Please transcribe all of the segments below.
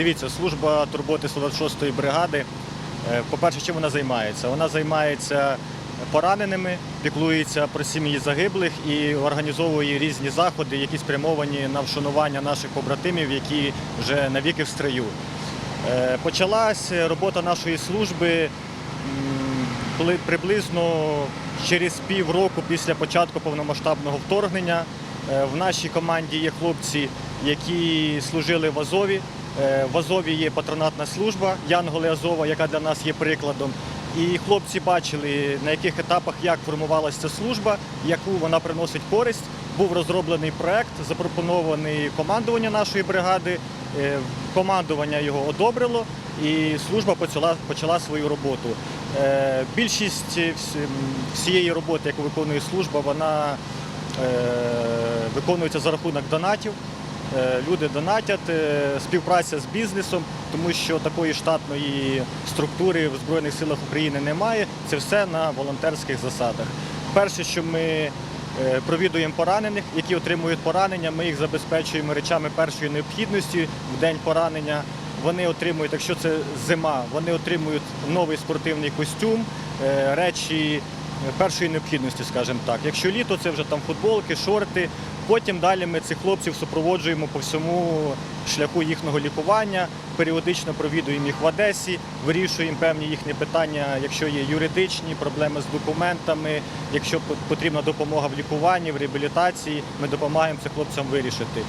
Дивіться, служба турботи 126-ї бригади. е, По-перше, чим вона займається? Вона займається пораненими, піклується про сім'ї загиблих і організовує різні заходи, які спрямовані на вшанування наших побратимів, які вже навіки в строю. Е, Почалась робота нашої служби приблизно через півроку після початку повномасштабного вторгнення. Е, В нашій команді є хлопці, які служили в Азові. Е, В Азові є патронатна служба Янголи Азова, яка для нас є прикладом. І хлопці бачили, на яких етапах як формувалася служба, яку вона приносить користь. Був розроблений проект, запропонований командування нашої бригади. Е, Командування його одобрило, і служба почала, почала свою роботу. Е, Більшість всієї роботи, яку виконує служба, вона виконується за рахунок донатів. Е, Люди донатять, е, співпраця з бізнесом, тому що такої штатної структури в Збройних силах України немає. Це все на волонтерських засадах. Перше, що ми е, провідуємо поранених, які отримують поранення, ми їх забезпечуємо речами першої необхідності в день поранення. Вони отримують, якщо це зима, вони отримують новий спортивний костюм, речі першої необхідності, скажімо так. Якщо літо, це вже там футболки, шорти. Потім далі ми цих хлопців супроводжуємо по всьому шляху їхнього лікування, періодично провідуємо їх в Одесі, вирішуємо певні їхні питання, якщо є юридичні проблеми з документами, якщо по- потрібна допомога в лікуванні, в реабілітації, ми допомагаємо цим хлопцям вирішити.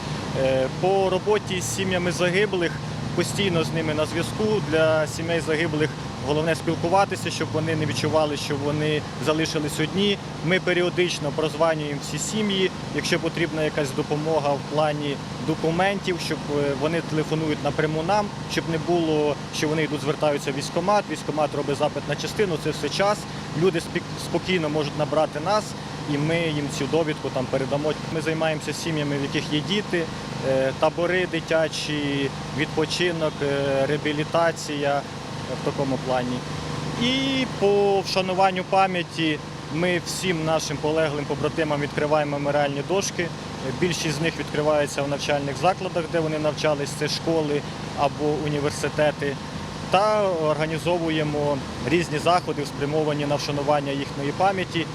Е, По роботі з сім'ями загиблих постійно з ними на зв'язку. Для сімей загиблих головне спілкуватися, щоб вони не відчували, що вони залишились одні. Ми періодично прозванюємо всі сім'ї, якщо потрібна якась допомога в плані документів, щоб е, вони телефонують напряму нам, щоб не було, що вони йдуть, звертаються в військкомат, військкомат робить запит на частину, це все час. Люди спокійно можуть набрати нас. І ми їм цю довідку там передамо. Ми займаємося сім'ями, в яких є діти, е, табори дитячі, відпочинок, е, реабілітація в такому плані. І по вшануванню пам'яті ми всім нашим полеглим побратимам відкриваємо меморіальні дошки. Більшість з них відкриваються в навчальних закладах, де вони навчались, це школи або університети. Та організовуємо різні заходи, спрямовані на вшанування їхньої пам'яті.